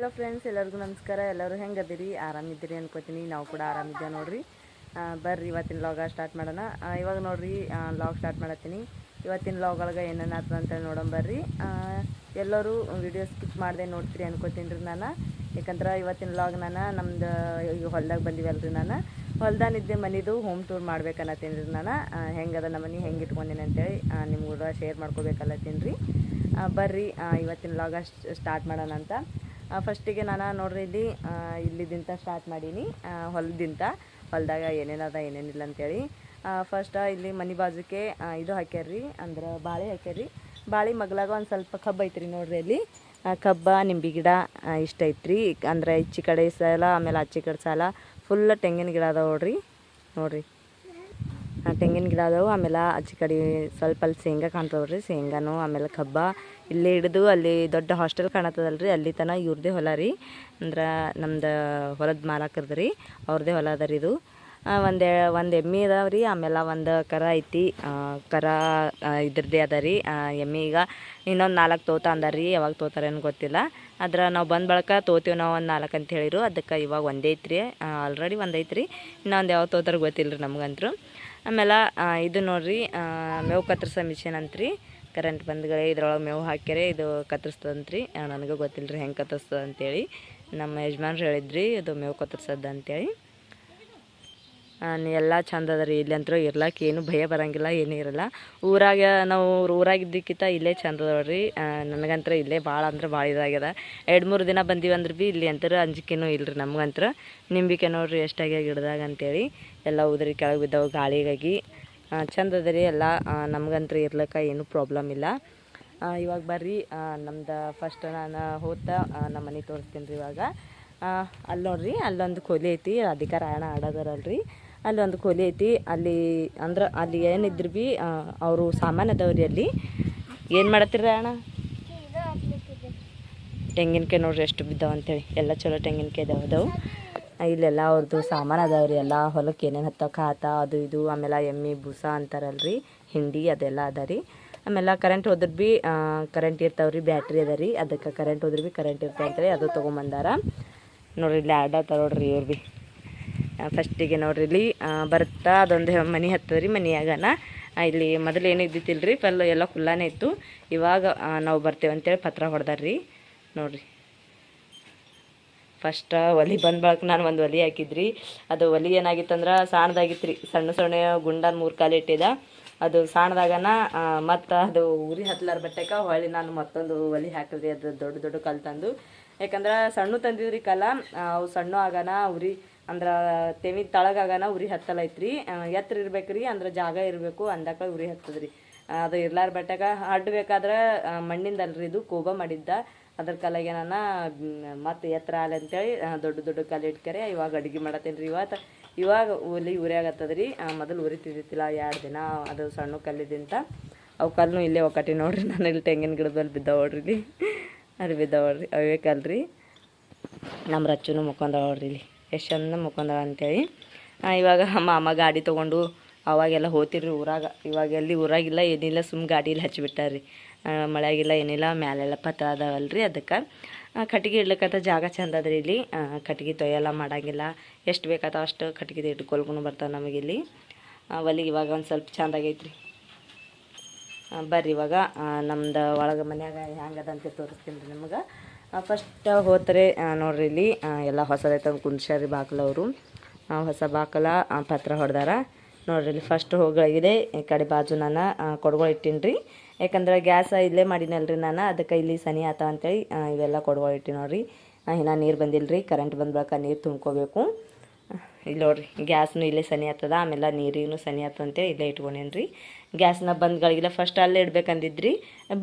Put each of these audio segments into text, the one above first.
Hello friends ಎಲ್ಲರಿಗೂ ನಮಸ್ಕಾರ. ಎಲ್ಲರೂ ಹೆಂಗದಿರಿ? ಆರಾಮಿದ್ದೀರಿ ಅನ್ಕೋತೀನಿ. ನಾವು ಕೂಡ ಆರಾಮಿದ್ದೆ ನೋಡ್ರಿ? ಬರ್ರಿ, ಇವತ್ತಿನ ಲಾಗ ಸ್ಟಾರ್ಟ್ ಮಾಡೋಣ. ಇವಾಗ ನೋಡ್ರಿ ಲಾಗ್ ಸ್ಟಾರ್ಟ್ ಮಾಡತ್ತೀನಿ. ಇವತ್ತಿನ ಲಾಗ್ ಒಳಗೆ ಏನೇನು ಆತದ ಅಂತೇಳಿ ನೋಡೋಣ ಬರ್ರಿ. ಎಲ್ಲರೂ ವಿಡಿಯೋ ಸ್ಕಿಪ್ ಮಾಡದೆ ನೋಡ್ತೀರಿ ಅನ್ಕೋತೀನಿ ರೀ ನಾನು. ಯಾಕಂದ್ರೆ ಇವತ್ತಿನ ಲಾಗ್ ನಾನು ನಮ್ದು ಈಗ ಹೊಲ್ದಾಗ ರೀ ನಾನು. ಹೊಲ್ದಾನಿದ್ದೆ ಮನಿದು ಹೋಮ್ ಟೂರ್ ಮಾಡ್ಬೇಕನ್ನತ್ತೀನಿ ರೀ ನಾನು. ಹೆಂಗದ ನಮ್ಮ ಮನೆ ಹೆಂಗೆ ಇಟ್ಕೊಂಡೀನಿ ಅಂತೇಳಿ ನಿಮ್ಗೂ ಶೇರ್ ಮಾಡ್ಕೋಬೇಕಲ್ಲತ್ತೀನಿ ರೀ. ಬರ್ರಿ ಇವತ್ತಿನ ಲಾಗ ಸ್ಟಾರ್ಟ್ ಮಾಡೋಣ ಅಂತ. ಫಸ್ಟಿಗೆ ನಾನು ನೋಡ್ರಿ ಇಲ್ಲಿ ಇಲ್ಲಿದಿಂತ ಸ್ಟಾರ್ಟ್ ಮಾಡೀನಿ. ಹೊಲದಿಂತ ಹೊಲದಿಂದ ಹೊಲದಾಗ ಏನೇನದ ಏನೇನಿಲ್ಲ ಅಂತೇಳಿ. ಫಸ್ಟ್ ಇಲ್ಲಿ ಮನೆ ಬಾಜುಕೆ ಇದು ಹಾಕ್ಯಾರ್ರಿ, ಅಂದ್ರೆ ಬಾಳೆ ಹಾಕ್ಯಾರ್ರಿ. ಬಾಳೆ ಮಗ್ಲಾಗ ಒಂದು ಸ್ವಲ್ಪ ಕಬ್ಬು ಐತ್ರಿ ನೋಡ್ರಿ ಅಲ್ಲಿ. ಕಬ್ಬ, ನಿಂಬೆ ಗಿಡ ಇಷ್ಟ ಐತ್ರಿ. ಅಂದ್ರೆ ಈಚಿ ಕಡೆ ಸಾಲ, ಆಮೇಲೆ ಆಚೆ ಕಡೆ ಸಾಲ ಫುಲ್ ತೆಂಗಿನ ಗಿಡ ಅದಾವ ನೋಡ್ರಿ. ನೋಡ್ರಿ. ತೆಂಗಿನ ಗಿಡ ಅದಾವು, ಆಮೇಲೆ ಆಚೆ ಕಡೆ ಸ್ವಲ್ಪ ಅಲ್ಲಿ ಶೇಂಗಾ ರೀ ಶೇಂಗಾನು ಆಮೇಲೆ ಕಬ್ಬ. ಇಲ್ಲೇ ಹಿಡಿದು ಅಲ್ಲಿ ದೊಡ್ಡ ಹಾಸ್ಟೆಲ್ ಕಾಣತ್ತದಲ್ರಿ, ಅಲ್ಲಿ ತನ ಇವ್ರದೇ ಹೊಲ ರೀ. ಅಂದ್ರೆ ನಮ್ದು ಹೊಲದ ಮಾಲಕರ್ದು ರೀ ಅವ್ರದ್ದೇ ಹೊಲ ಅದ ರೀ ಇದು. ಒಂದು ಒಂದು ಎಮ್ಮೆ ಅದಾವ ರೀ, ಆಮೇಲೆ ಒಂದು ಕರ ಐತಿ ಕರ ಇದ್ರದ್ದೇ ಅದ ರೀ. ಎಮ್ಮೆ ಈಗ ಇನ್ನೊಂದು ನಾಲ್ಕು ತೋತ ಅಂದ ರೀ, ಯಾವಾಗ ತೋತಾರೇನು ಗೊತ್ತಿಲ್ಲ. ಆದ್ರೆ ನಾವು ಬಂದ ಬಳಕ ತೋತೀವಿ ನಾವು ಒಂದು ನಾಲ್ಕು ಅಂತ ಹೇಳಿರು, ಅದಕ್ಕೆ ಇವಾಗ ಒಂದೇ ಐತ್ರಿ. ಆಲ್ರೆಡಿ ಒಂದು ಐತ್ರಿ. ಇನ್ನೊಂದು ಯಾವ ತೋತಾರ ಗೊತ್ತಿಲ್ಲ ರೀ ನಮಗಂತೂ ಆಮೇಲೆ ಇದು ನೋಡ್ರಿ ಮೇವು ಕತ್ತರಿಸೋ ಮಿಷಿನ್ ಅಂತ್ರಿ. ಕರೆಂಟ್ ಬಂದ್ಗಳೇ ಇದ್ರೊಳಗೆ ಮೇವು ಹಾಕ್ಯಾರೆ, ಇದು ಕತ್ತರಿಸ್ತದಂತ್ರಿ. ನನಗೆ ಗೊತ್ತಿಲ್ಲ ರೀ ಹೆಂಗೆ ಕತ್ತರಿಸ್ತದ ಅಂತೇಳಿ ನಮ್ಮ ಯಜಮಾನ್ರು ಹೇಳಿದ್ರಿ, ಇದು ಮೇವು ಕತ್ತರಿಸೋದು ಅಂತೇಳಿ. ಎಲ್ಲ ಚಂದ ಅದ ರೀ ಇಲ್ಲಿ ಅಂತೂ ಇರ್ಲಕ್ಕೆ ಏನು ಭಯ ಬರಂಗಿಲ್ಲ, ಏನೂ ಇರಲ್ಲ. ಊರಾಗ ನಾವು, ಊರಾಗಿದ್ದಕ್ಕಿಂತ ಇಲ್ಲೇ ಚಂದ ಅದ ನೋಡ್ರಿ ನನಗಂತ್ರ ಇಲ್ಲೇ ಭಾಳ ಅಂದ್ರೆ ಭಾಳ ಇದಾಗ್ಯದ. ಎರಡು ಮೂರು ದಿನ ಬಂದೀವಿ ಅಂದ್ರೆ ಭೀ ಇಲ್ಲಿ ಅಂತರ ಅಂಜಿಕೆನೂ ಇಲ್ರಿ ನಮ್ಗಂತ್ರ. ನಿಂಬಿಕೆ ನೋಡ್ರಿ ಎಷ್ಟಾಗ್ಯಾವ ಗಿಡದಾಗ ಅಂತೇಳಿ. ಎಲ್ಲ ಉದ್ರಿ ಕೆಳಗೆ ಬಿದ್ದಾವೆ ಗಾಳಿಗಾಗಿ. ಚಂದ ಅದ ರೀ ಎಲ್ಲ ನಮ್ಗಂತ್ರ ಇರ್ಲಕ್ಕ ಏನೂ ಪ್ರಾಬ್ಲಮ್ ಇಲ್ಲ. ಇವಾಗ ಬರ್ರಿ ನಮ್ದು ಫಸ್ಟ್ ನಾನು ಹೋತ ನಮ್ಮ ಮನೆ ತೋರಿಸ್ತೀನಿ ರೀ ಇವಾಗ. ಅಲ್ಲಿ ನೋಡ್ರಿ, ಅಲ್ಲೊಂದು ಕೊಲಿ ಐತಿ ರಾಯಣ ಆಡೋದಾರಲ್ರಿ ಅಲ್ಲೊಂದು ಕೊಲೆ ಐತಿ. ಅಲ್ಲಿ ಅಂದ್ರೆ ಅಲ್ಲಿ ಏನಿದ್ರು ಭೀ ಅವರು ಸಾಮಾನು ಅದಾವ್ರಿ ಅಲ್ಲಿ ಏನು ಮಾಡತ್ತೀರ ಅಣ್ಣ? ತೆಂಗಿನಕಾಯಿ ನೋಡ್ರಿ ಎಷ್ಟು ಬಿದ್ದಾವ ಅಂತೇಳಿ. ಎಲ್ಲ ಚಲೋ ತೆಂಗಿನಕಾಯಿ ಅದಾವು ಆ, ಇಲ್ಲೆಲ್ಲ ಅವ್ರದ್ದು ಸಾಮಾನು ಅದಾವ್ರಿ. ಎಲ್ಲ ಹೊಲಕ್ಕೆ ಏನೇನು ಹತ್ತ ಖಾತ ಅದು ಇದು ಆಮೇಲೆ ಎಮ್ಮೆ ಬೂಸ ಅಂತಾರಲ್ರಿ. ಹಿಂಡಿ ಅದೆಲ್ಲ ಅದ ರೀ ಆಮೇಲೆ ಕರೆಂಟ್ ಹೋದ್ರೆ ಭೀ ಕರೆಂಟ್ ಇರ್ತಾವ್ರಿ ಬ್ಯಾಟ್ರಿ ಅದ ರೀ ಅದಕ್ಕೆ ಕರೆಂಟ್ ಹೋದ್ರೆ ಬಿ ಕರೆಂಟ್ ಇರ್ತಾವ ಅಂತೇಳಿ ಅದು ತೊಗೊಂಬಂದಾರ. ನೋಡ್ರಿ ಇಲ್ಲಿ ಆಡತ್ತಾರ ಇವ್ರು ಭೀ ಫಸ್ಟಿಗೆ ನೋಡ್ರಿ, ಇಲ್ಲಿ ಬರುತ್ತಾ ಅದೊಂದು ಮನೆ ಹತ್ತದ್ರಿ ಮನೆಯಾಗನ ಇಲ್ಲಿ ಮೊದಲು ಏನು ರೀ ಫಲ್ಲು ಎಲ್ಲ ಖುಲ್ಲಾನೇ ಇತ್ತು. ಇವಾಗ ನಾವು ಬರ್ತೇವೆ ಅಂತೇಳಿ ಪತ್ರ ಹೊಡೆದಾರ್ರಿ ನೋಡ್ರಿ. ಫಸ್ಟ್ ಒಲಿ ಬಂದ ನಾನು ಒಂದು ಒಲಿ ಹಾಕಿದ್ರಿ. ಅದು ಒಲಿ ಏನಾಗಿತ್ತಂದ್ರೆ ಸಣ್ಣದಾಗಿತ್ತು ರೀ. ಸಣ್ಣ ಸಣ್ಣ ಗುಂಡನ್ ಮೂರು ಕಾಲು ಇಟ್ಟಿದ. ಅದು ಸಣ್ಣದಾಗನ ಮತ್ತು ಅದು ಉರಿ ಹತ್ತಲಾರ ಬಟ್ಟೆಕ ಹೊಳ್ಳಿ ನಾನು ಮತ್ತೊಂದು ಒಲಿ ಹಾಕಿದ್ರಿ ಅದು ದೊಡ್ಡ ದೊಡ್ಡ ಕಲ್ಲು ತಂದು. ಯಾಕಂದ್ರೆ ಸಣ್ಣ ತಂದಿದ್ರಿ ಕಲ ಅವು ಸಣ್ಣ ಆಗನ, ಉರಿ ಅಂದ್ರೆ ತೆವಿ ತಳಗಾಗನ ಉರಿ ಹತ್ತಲೈತ್ರಿ. ಎತ್ತರ ಇರ್ಬೇಕ್ರಿ, ಅಂದ್ರೆ ಜಾಗ ಇರಬೇಕು, ಅಂದಕ ಉರಿ ಹತ್ತದ್ರಿ. ಅದು ಇರ್ಲಾರ ಬಟ್ಟೆಗ ಅಡ್ಬೇಕಾದ್ರೆ ಮಣ್ಣಿಂದಲ್ರಿ ಇದು ಕೋಬ ಮಾಡಿದ್ದ. ಅದ್ರ ಕಲೆಗೆ ನಾನು ಮತ್ತೆ ಎತ್ತರ ಆಲೆ ಅಂತೇಳಿ ದೊಡ್ಡ ದೊಡ್ಡ ಕಲೆ ಇಟ್ಕರೆ, ಇವಾಗ ಅಡುಗೆ ಮಾಡತ್ತೀನಿ ರೀ ಇವತ್ತು ಇವಾಗ ಒಲಿ ಉರಿಯಾಗತ್ತದ ರೀ ಮೊದಲು ಉರಿತಿದ್ದಿತ್ತಿಲ್ಲ, ಎರಡು ದಿನ ಅದು ಸಣ್ಣ ಕಲ್ಲಿದಿಂತ ಅವು ಕಲ್ಲು ಇಲ್ಲೇ ಒಕ್ಕಟ್ಟಿ ನೋಡ್ರಿ. ನಾನು ಇಲ್ಲಿ ತೆಂಗಿನ ಗಿಡದಲ್ಲಿ ಬಿದ್ದಾವ ನೋಡ್ರಿ ಇಲ್ಲಿ ಅದು ಬಿದ್ದಾವ ನೋಡ್ರಿ ಅವೇ ಕಲ್ರಿ. ನಮ್ಮ ರಚ್ಚುನು ನೋಡ್ರಿ ಇಲ್ಲಿ. ಎಷ್ಟು ಚಂದ ಮುಖಂದಳ ಅಂತೇಳಿ ಇವಾಗ ಮಾಮ ಗಾಡಿ ತೊಗೊಂಡು ಅವಾಗೆಲ್ಲ ಹೋತಿರ್ರಿ ಊರಾಗ. ಇವಾಗ ಎಲ್ಲಿ ಊರಾಗಿಲ್ಲ, ಏನಿಲ್ಲ ಸುಮ್ಮ ಗಾಡಿಲಿ ಹಚ್ಚಿಬಿಟ್ಟಾರ್ರಿ. ಮಳೆಯಾಗಿಲ್ಲ ಏನಿಲ್ಲ, ಮ್ಯಾಲೆಲ್ಲ ಪತ್ರ ಅದಾವಲ್ರಿ ಅದಕ್ಕೆ. ಕಟ್ಟಿಗೆ ಇಡ್ಲಿಕ್ಕಂತ ಜಾಗ ಚಂದ ಅದ್ರಿ ಇಲ್ಲಿ. ಕಟ್ಟಿಗೆ ತೊಯ್ಯೆಲ್ಲ ಮಾಡಂಗಿಲ್ಲ. ಎಷ್ಟು ಬೇಕಾದ ಅಷ್ಟು ಕಟ್ಟಿಗೆ ಇಟ್ಕೊಳ್ಕೊಂಡು ಬರ್ತಾವೆ ನಮಗಿಲ್ಲಿ ಒಲಿಗೆ ಇವಾಗ ಒಂದು ಸ್ವಲ್ಪ ಚಂದ ಆಗೈತ್ರಿ. ರೀ ಬರ್ರಿ ಇವಾಗ. ನಮ್ದು ಒಳಗೆ ಮನ್ಯಾಗ ಹ್ಯಾಂಗದಂತೆ ತೋರಿಸ್ತೀನಿ ರೀ ನಿಮ್ಗೆ. ಫಸ್ಟ್ ಹೋದರೆ ನೋಡ್ರಿ ಇಲ್ಲಿ ಎಲ್ಲ ಹೊಸದೈತೆ ಕುಂದ್ಸ್ಯಾರಿ ಬಾಕ್ಲವರು ಹೊಸ ಬಾಕಲ ಪತ್ರ ಹೊಡೆದಾರ. ನೋಡ್ರಿ ಇಲ್ಲಿ ಫಸ್ಟ್ ಹೋಗಿದೆ ಈ ಕಡೆ ಬಾಜು ನಾನು ಕೊಡ್ಗಳು ರೀ ಯಾಕಂದ್ರೆ ಗ್ಯಾಸ್ ಇಲ್ಲೇ ಮಾಡಿನಲ್ರಿ ನಾನು, ಅದಕ್ಕೆ ಇಲ್ಲಿ ಸನಿ ಆತ ಅಂತೇಳಿ ಇವೆಲ್ಲ ಕೊಡ್ಗಳು ಇಟ್ಟಿ ನೋಡ್ರಿ ಇನ್ನೂ ನೀರು ಬಂದಿಲ್ಲ ರೀ ಕರೆಂಟ್ ಬಂದ ಬಳಿಕ ನೀರು ತುಂಬ್ಕೋಬೇಕು. ಇಲ್ಲಿ ನೋಡ್ರಿ ಗ್ಯಾಸ್ನು ಇಲ್ಲೇ ಸನಿ ಆಗ್ತದ, ಆಮೇಲೆ ನೀರಿಗೂ ಸನಿ ಆಗ್ತದ ಅಂತೇಳಿ ಇಲ್ಲೇ ಇಟ್ಕೊಂಡೇನಿ ರೀ ಗ್ಯಾಸ್ನ ಬಂದ್ಗಳಿಗೆಲ್ಲ ಫಸ್ಟ್ ಅಲ್ಲೇ ಇಡ್ಬೇಕಂದಿದ್ರಿ.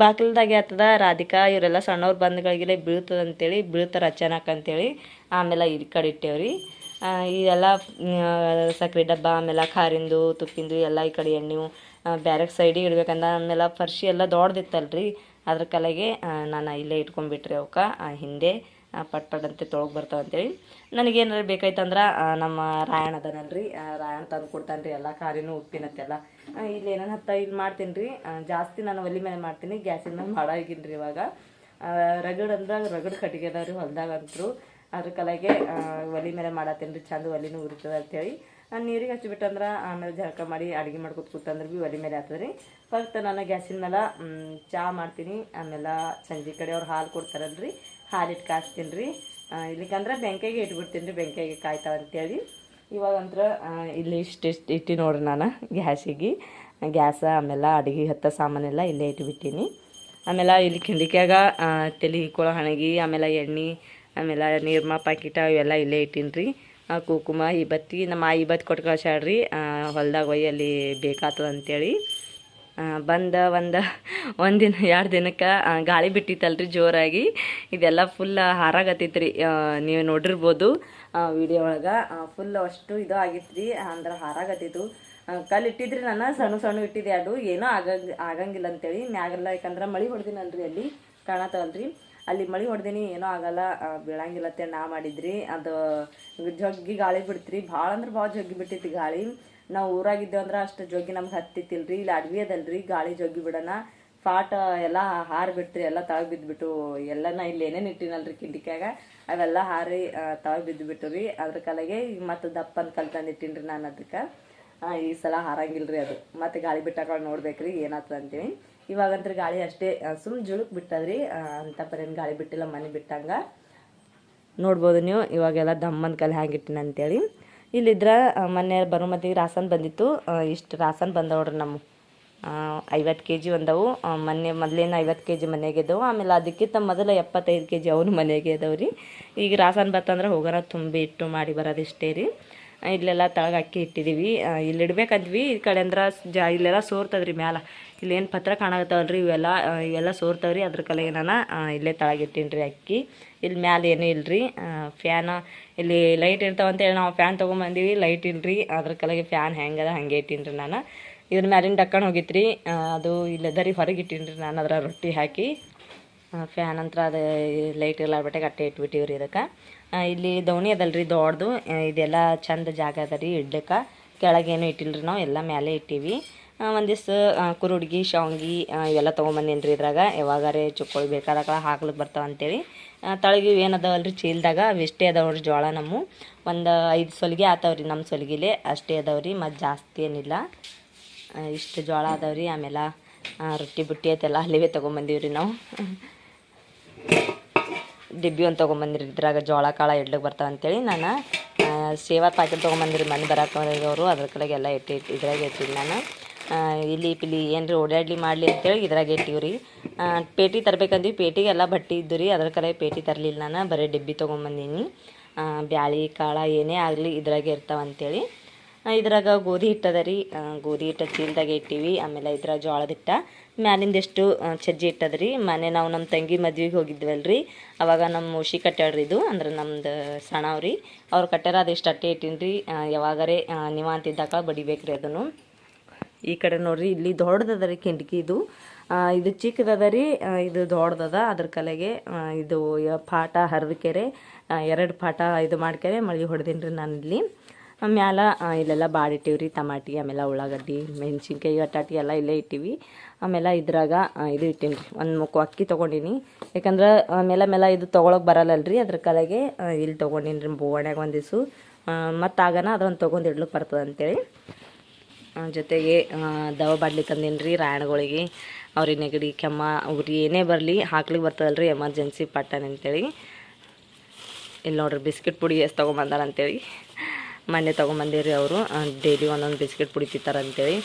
ಬಾಗಿಲ್ದಾಗೆ ಆಗ್ತದ, ರಾಧಿಕಾ ಇವರೆಲ್ಲ ಸಣ್ಣವ್ರು ಬಂದ್ಗಳಿಗೆಲ್ಲ ಬೀಳ್ತದ ಅಂತೇಳಿ, ಬೀಳ್ತಾರೆ ಅಚಾನಕ್ ಅಂತೇಳಿ ಆಮೇಲೆ ಈ ಕಡೆ ಇಟ್ಟೇವ್ರಿ. ಈ ಇದೆಲ್ಲ ಸಕ್ರೆ ಡಬ್ಬ, ಆಮೇಲೆ ಖಾರಿಂದು, ತುಪ್ಪಿಂದು ಎಲ್ಲ ಈ ಕಡೆ ಎಣ್ಣೆ ಬೇರೆ ಸೈಡಿಗೆ ಇಡ್ಬೇಕಂದ, ಆಮೇಲೆ ಫರ್ಶಿ ಎಲ್ಲ ದೊಡ್ಡದಿತ್ತಲ್ರಿ. ಅದ್ರ ಕಲೆಗೆ ನಾನು ಇಲ್ಲೇ ಇಟ್ಕೊಂಡ್ಬಿಟ್ರಿ ಅವಕ್ಕೆ ಹಿಂದೆ. ಪಟ್ ಪಟ್ ಅಂತ ತೊಳಗೆ ಬರ್ತಾವ ಅಂತೇಳಿ. ನನಗೇನಾರು ಬೇಕಾಯ್ತಂದ್ರೆ ನಮ್ಮ ರಾಯಣ ಅದನಲ್ರಿ. ರಾಯಣ ತಂದು ಕೊಡ್ತಾನೆ ರೀ ಎಲ್ಲ ಖಾರಿನೂ ಉಪ್ಪಿನತ್ತೆಲ್ಲ. ಇಲ್ಲಿ ಏನೇನು ಹತ್ತ ಇಲ್ಲಿ ಮಾಡ್ತೀನಿ ರೀ ಜಾಸ್ತಿ ನಾನು ಒಲೆ ಮೇಲೆ ಮಾಡ್ತೀನಿ ಗ್ಯಾಸಿನ ಮೇಲೆ ಮಾಡಾಗಿನ ರೀ ಇವಾಗ ರಗಡ್ ಅಂದ್ರೆ ರಗಡ್ ಕಟ್ಟಿಗೆ ಅದಾವ ರೀ ಹೊಲ್ದಾಗ ಅಂತರು ಅದ್ರ ಕಲೆಗೆ ಒಲೆ ಮೇಲೆ ಮಾಡತ್ತೇನೆ ರೀ ಚಂದ ಒಲಿನೂ ಉರಿತದ ಅಂತೇಳಿ. ನೀರಿಗೆ ಹಚ್ಚಿಬಿಟ್ಟಂದ್ರೆ ಆಮೇಲೆ ಜಳಕ ಮಾಡಿ ಅಡುಗೆ ಮಾಡ್ಕೊತ ಕೂತಂದ್ರೆ ಭೀ ಒಲೆ ಮೇಲೆ ಆಗ್ತದೆ ರೀ ಫಸ್ಟ್ ನಾನು ಗ್ಯಾಸಿನ ಮೇಲೆ ಮ್, ಚಾ ಮಾಡ್ತೀನಿ. ಆಮೇಲೆ ಸಂಜೆ ಕಡೆ ಅವ್ರು ಹಾಲು ಕೊಡ್ತಾರಲ್ರಿ. ಹಾಲಿಟ್ಟು ಕಾಸ್ತೀನಿ ರೀ ಇಲ್ಲಿಕಂದ್ರೆ ಬೆಂಕಿಗೆ ಇಟ್ಬಿಡ್ತೀನಿ ರೀ ಬೆಂಕಿಗೆ ಕಾಯ್ತಾವ ಅಂತೇಳಿ. ಇವಾಗಂದ್ರೆ ಇಲ್ಲಿ ಇಷ್ಟು ಇಷ್ಟು ಇಟ್ಟು ನೋಡ್ರಿ ನಾನು ಗ್ಯಾಸಿಗೆ. ಗ್ಯಾಸ ಆಮೇಲೆ ಅಡುಗೆ ಹತ್ತ ಸಾಮಾನೆಲ್ಲ ಇಲ್ಲೇ ಇಟ್ಬಿಟ್ಟೀನಿ. ಆಮೇಲೆ ಇಲ್ಲಿ ಕಿಂಡಿಕ್ಯಾಗ ತಲೆ ಹಿಕ್ಕೊಳ್ಳೋ ಹಣಗಿ ಆಮೇಲೆ ಎಣ್ಣೆ ಆಮೇಲೆ ನೀರ್ಮ ಪಾಕಿಟ ಇವೆಲ್ಲ ಇಲ್ಲೇ ಇಟ್ಟೀನಿ ರೀ ಕುಕುಮ ಈ ಬತ್ತಿ ನಮ್ಮ ಆಯಿ ಬತ್ತಿ ಕೊಟ್ಟು ಕಳ್ಸಾಡ್ರಿ ಹೊಲ್ದಾಗ ಒಯ್ಯಲ್ಲಿ ಅಲ್ಲಿ ಬೇಕಾಗ್ತದ ಅಂತೇಳಿ. ಆ, ಬಂದ ಒಂದು ಒಂದಿನ ಎರಡು ದಿನಕ್ಕೆ ಗಾಳಿ ಬಿಟ್ಟಿತ್ತಲ್ರಿ ಜೋರಾಗಿ. ಇದೆಲ್ಲ ಫುಲ್ ಹಾರಾಗತ್ತಿತ್ರಿ. ನೀವು ನೋಡಿರ್ಬೋದು ವಿಡಿಯೋ ಒಳಗೆ. ಫುಲ್ ಅಷ್ಟು ಇದು ಆಗಿತ್ತು ರೀ ಅಂದ್ರೆ ಹಾರಾಗತ್ತಿತ್ತು ಕಲ್ಲು ಇಟ್ಟಿದ್ರಿ ನಾನು, ಸಣ್ಣ ಸಣ್ಣ ಇಟ್ಟಿದ್ದೆ ಅದು. ಏನೋ ಆಗಂಗ, ಆಗಂಗಿಲ್ಲ ಅಂತೇಳಿ. ಮ್ಯಾಗೆಲ್ಲ, ಯಾಕಂದ್ರೆ ಮಳೆ ಹೊಡೆದಿನಲ್ರಿ ಅಲ್ಲಿ ಕಾಣತ್ತಲ್ರಿ ಅಲ್ಲಿ ಮಳೆ ಹೊಡೆದಿನಿ, ಏನೋ ಆಗಲ್ಲ ಬೀಳಂಗಿಲ್ಲ ಅಂತೇಳಿ ನಾ ಮಾಡಿದ್ರಿ. ಅದು ಜಗ್ಗಿ ಗಾಳಿ ಬಿಡ್ತ್ರಿ. ಭಾಳ ಅಂದ್ರೆ ಭಾಳ ಜಗ್ಗಿ ಬಿಟ್ಟಿತ್ತು ಗಾಳಿ. ನಾವು ಊರಾಗಿದ್ದೇವೆ ಅಂದ್ರೆ ಅಷ್ಟು ಜೋಗಿ ನಮ್ಗೆ ಹತ್ತಿತ್ತಿಲ್ರಿ, ಇಲ್ಲಿ ಅಡ್ವಿ ಅದಲ್ರಿ, ಗಾಳಿ ಜೋಗಿ ಬಿಡೋಣ. ಪಾಟ ಎಲ್ಲ ಹಾರಿ ಬಿಡ್ತ್ರಿ ಎಲ್ಲ ತಾವ ಬಿದ್ದುಬಿಟ್ಟು ಎಲ್ಲನ ಇಲ್ಲಿ ಏನೇನು ಇಟ್ಟಿನಲ್ರಿ ಕಿಂಡಿಕ್ಯಾಗ ಅವೆಲ್ಲ ಹಾರಿ ತಾವ ಬಿದ್ದುಬಿಟ್ಟು ರೀ ಅದ್ರ ಕಲೆಗೆ ಈಗ ಮತ್ತೆ ದಪ್ಪನ ಕಲ್ ತಂದಿಟ್ಟಿನ್ರಿ ನಾನು ಅದಕ್ಕೆ ಈ ಸಲ ಹಾರಂಗಿಲ್ರಿ ಅದು. ಮತ್ತು ಗಾಳಿ ಬಿಟ್ಟಾಗ ನೋಡ್ಬೇಕ್ರಿ ಏನಾಗ್ತದೆ ಅಂತೀವಿ ಇವಾಗಂತ್ರ ಗಾಳಿ ಅಷ್ಟೇ ಸುಮ್ ಜುಳುಕ್ ಬಿಟ್ಟದ್ರಿ. ಅಂತ ಪರೇನು ಗಾಳಿ ಬಿಟ್ಟಿಲ್ಲ ಮನೆ ಬಿಟ್ಟಂಗೆ. ನೋಡ್ಬೋದು ನೀವು, ಇವಾಗೆಲ್ಲ ದಮ್ಮನ ಕಲೆ ಹ್ಯಾಂಗಿಟ್ಟಿನ ಅಂತೇಳಿ ಇಲ್ಲಿದ್ರ ಮೊನ್ನೆ ಬರೋ ಮದ್ದಿಗೆ ರಾಸನ್ ಬಂದಿತ್ತು. ಇಷ್ಟು ರಾಸನ್ ಬಂದವ್ರಿ ನಮ್ಮ ಐವತ್ತು ಕೆ ಜಿ ಒಂದವು. ಮೊನ್ನೆ ಮೊದಲೇನು ಐವತ್ತು ಕೆ ಜಿ ಮನೆಗೆ ಇದ್ದವು. ಆಮೇಲೆ ಅದಕ್ಕಿಂತ ಮೊದಲು ಎಪ್ಪತ್ತೈದು ಕೆ ಜಿ ಅವನು ಮನೆಗೆ ಇದಾವೆ ಈಗ ರಾಸನ್ ಬತ್ತಂದ್ರೆ ಹೋಗೋಣ ತುಂಬಿ ಇಟ್ಟು ಮಾಡಿ ಬರೋದಿಷ್ಟೇ ರೀ. ಇಲ್ಲೆಲ್ಲ ತಳಗೆ ಅಕ್ಕಿ ಇಟ್ಟಿದ್ದೀವಿ ಇಲ್ಲಿ ಇಡ್ಬೇಕಂದ್ವಿ. ಈ ಕಡೆ ಅಂದ್ರೆ ಜಾ, ಇಲ್ಲೆಲ್ಲ ಸೋರ್ತದ್ರಿ ಮ್ಯಾಲ. ಇಲ್ಲೇನು ಪತ್ರ ಕಾಣಕತ್ತಾವಲ್ರಿ ಇವೆಲ್ಲ ಇವೆಲ್ಲ ಸೋರ್ತವ್ರಿ. ಅದ್ರ ಕಲೆ ಏನಾನ ಇಲ್ಲೇ ತಳಗಿಟ್ಟೀನಿ ರೀ ಅಕ್ಕಿ. ಇಲ್ಲಿ ಮ್ಯಾಲೆ ಏನೂ ಇಲ್ರಿ. ಫ್ಯಾನ, ಇಲ್ಲಿ ಲೈಟ್ ಇರ್ತಾವಂತೇಳಿ ನಾವು ಫ್ಯಾನ್ ತೊಗೊಂಬಂದೀವಿ. ಲೈಟ್ ಇಲ್ರಿ. ಅದ್ರ ಕಲೆಗೆ ಫ್ಯಾನ್ ಹೆಂಗದ ಹಂಗೆ ಇಟ್ಟೀನಿ ರೀ ನಾನು. ಇದ್ರ ಮ್ಯಾಲಿನ ಡಕ್ಕಣ್ ಹೋಗಿತ್ರಿ. ಅದು ಅದು ಇಲ್ಲದರಿ ಹೊರಗೆ ಇಟ್ಟೀನಿ ರೀ ನಾನು ಅದರ ರೊಟ್ಟಿ ಹಾಕಿ. ಫ್ಯಾನ್ ಅಂತ ಅದು ಲೈಟ್ ಇಲ್ಲ ಬಟ್ಟೆಗೆ ಅಟ್ಟೆ ಇಟ್ಬಿಟ್ಟಿವ್ರಿ ಇದಕ್ಕೆ. ಇಲ್ಲಿ ದೋಣಿ ಅದಲ್ರಿ ದೊಡ್ಡದು. ಇದೆಲ್ಲ ಚಂದ ಜಾಗ ಅದ ರೀ ಇಡ್ಲಿಕ್ಕೆ. ಕೆಳಗೇನು ಇಟ್ಟಿಲ್ರಿ ನಾವು, ಎಲ್ಲ ಮೇಲೆ ಇಟ್ಟೀವಿ. ಒಂದಿವ್ಸ ಕುರುಡ್ಗಿ, ಶಾವಂಗಿ ಇವೆಲ್ಲ ತೊಗೊಂಬಂದೇನಿ ರೀ ಇದ್ರಾಗ. ಯಾವಾಗಾರೆ ಚುಕ್ಕೋಳಿ ಬೇಕಾದಾಗ ಹಾಕ್ಲಿಕ್ಕೆ ಬರ್ತಾವ ಅಂತೇಳಿ. ತಳಗಿ ಏನು ಚೀಲದಾಗ ಅವಿಷ್ಟೇ ಅದಾವ್ರಿ ಜೋಳ ನಮ್ಮ. ಒಂದು ಐದು ಸೊಲಿಗೆ ಆತಾವ್ರಿ ನಮ್ಮ ಸೊಲಿಗೆಲೆ, ಅಷ್ಟೇ ಅದಾವ್ರಿ, ಮತ್ತು ಜಾಸ್ತಿ ಏನಿಲ್ಲ. ಇಷ್ಟು ಜೋಳ ಅದಾವ್ರಿ, ಆಮೇಲೆ ರೊಟ್ಟಿ ಬುಟ್ಟಿ ಐತೆಲ್ಲ ಅಲ್ಲಿವೇ ರೀ ನಾವು. ಡಿಬ್ಬಿ ಒಂದು ತೊಗೊಂಬಂದಿರಿ. ಇದ್ರಾಗ ಜೋಳ, ಕಾಳ ಇಡ್ಲಿಕ್ಕೆ ಬರ್ತಾವೆ ಅಂತೇಳಿ ನಾನು ಸೇವಾ ಪ್ಯಾಕೆಟ್ ತೊಗೊಂಬಂದಿರಿ. ಮನೆ ಬರಕ್ಕೆ ಅವರು ಅದ್ರ ಕಡೆಗೆ ಎಲ್ಲ ಇಟ್ಟು ಇದ್ರಾಗ ಇಟ್ಟಿರಿ ನಾನು. ಇಲ್ಲಿ ಪಿಲಿ ಏನ್ರಿ ಓಡಾಡ್ಲಿ ಮಾಡಲಿ ಅಂತೇಳಿ ಇದ್ರಾಗ ಇಟ್ಟಿವಿ ರೀ. ಪೇಟಿ ತರಬೇಕಂದ್ವಿ. ಪೇಟಿಗೆ ಎಲ್ಲ ಬಟ್ಟೆ ಇದ್ದು ರೀ. ಅದ್ರ ಕಡೆ ಪೇಟಿ ತರಲಿಲ್ಲ ನಾನು. ಬರೀ ಡಿಬ್ಬಿ ತೊಗೊಂಬಂದೀನಿ. ಬ್ಯಾಳಿ, ಕಾಳ ಏನೇ ಆಗಲಿ ಇದ್ರಾಗೆ ಇರ್ತಾವೆ ಅಂತೇಳಿ. ಇದ್ರಾಗ ಗೋಧಿ ಹಿಟ್ಟದ ರೀ. ಗೋಧಿ ಹಿಟ್ಟ ಚೀಲದಾಗ ಇಟ್ಟಿವಿ. ಆಮೇಲೆ ಇದ್ರಾಗ ಜೋಳದ ಹಿಟ್ಟ. ಮ್ಯಾಲಿಂದ ಎಷ್ಟು ಚಜ್ಜಿ ಹಿಟ್ಟದ ಮನೆ ನಾವು ನಮ್ಮ ತಂಗಿ ಮದ್ವೆಗೆ ಹೋಗಿದ್ವಲ್ರಿ. ಅವಾಗ ನಮ್ಮ ಉಷಿ ಕಟ್ಟಾಳ್ರಿ ಇದು, ಅಂದ್ರೆ ನಮ್ದು ಸಣ್ಣವ್ರಿ ಅವ್ರು. ಕಟ್ಟಾರ ಅದೆಷ್ಟು ಅಟ್ಟೆ ಇಟ್ಟಿನ್ರಿ. ರೀ ಯಾವಾಗರೇ ನೀವ ಅಂತಿದ್ದಾಗ ಬಡಿಬೇಕ್ರಿ ಅದನ್ನು. ಈ ಕಡೆ ನೋಡ್ರಿ, ಇಲ್ಲಿ ದೊಡ್ಡದದ ರೀ ಕಿಂಡ್ಕಿ ಇದು. ಇದು ಚಿಕ್ಕದದ ರೀ ಇದು ದೊಡ್ಡದದ. ಅದ್ರ ಕಲೆಗೆ ಇದು ಪಾಠ ಹರಿದಕೆರೆ ಎರಡು ಪಾಟ ಇದು ಮಾಡ್ಕೆರೆ ಮಳೆ ಹೊಡೆದೀನಿ ರೀ ನಾನು ಇಲ್ಲಿ ಮ್ಯಾಲ ಇಲ್ಲೆಲ್ಲ ಬಾಡಿಟ್ಟಿವ್ರಿ ರೀ ಟಮಾಟಿ, ಆಮೇಲೆ ಉಳ್ಳಾಗಡ್ಡಿ, ಮೆಣಸಿನ್ಕಾಯಿ ಅಟಾಟಿ ಎಲ್ಲ ಇಲ್ಲೇ ಇಟ್ಟಿವಿ. ಆಮೇಲೆ ಇದ್ರಾಗ ಇದು ಇಟ್ಟೀನಿ ರೀ ಒಂದು ಮುಕ್ಕು ಅಕ್ಕಿ ತೊಗೊಂಡಿನಿ. ಯಾಕಂದ್ರೆ ಮೇಲೆ ಮೇಲೆ ಇದು ತೊಗೊಳಕ್ಕೆ ಬರಲ್ಲಲ್ರಿ. ಅದ್ರ ಕಲೆಗೆ ಇಲ್ಲಿ ತೊಗೊಂಡಿನಿ ರೀ ಬೋವಣ್ಯಾಗ ಒಂದು ದಿವ್ಸ. ಮತ್ತು ಆಗನ ಅದೊಂದು ತೊಗೊಂಡು ಇಡ್ಲಿಕ್ಕೆ ಬರ್ತದೆ ಅಂತೇಳಿ. ಜೊತೆಗೆ ದವ ಬಾಡ್ಲಿ ತಂದೀನಿ ರೀ ರಾಯಣಗಳಿಗೆ ಅವ್ರಿಗೆ ನೆಗಡಿ ಕೆಮ್ಮ, ಉರಿ ಏನೇ ಬರಲಿ ಹಾಕ್ಲಿಕ್ಕೆ ಬರ್ತದಲ್ಲ ರೀ ಎಮರ್ಜೆನ್ಸಿ ಪಟ್ಟನ್ ಅಂತೇಳಿ. ಇಲ್ಲಿ ನೋಡ್ರಿ, ಬಿಸ್ಕಿಟ್ ಪುಡಿ ಎಷ್ಟು ತೊಗೊಂಬಂದಾರ ಅಂತೇಳಿ. ಮೊನ್ನೆ ತೊಗೊಂಬಂದಿರಿ ಅವರು. ಡೈಲಿ ಒಂದೊಂದು ಬಿಸ್ಕೆಟ್ ಪುಡಿತಿತ್ತಾರೆ ತಿಂತಾರ ಅಂತೇಳಿ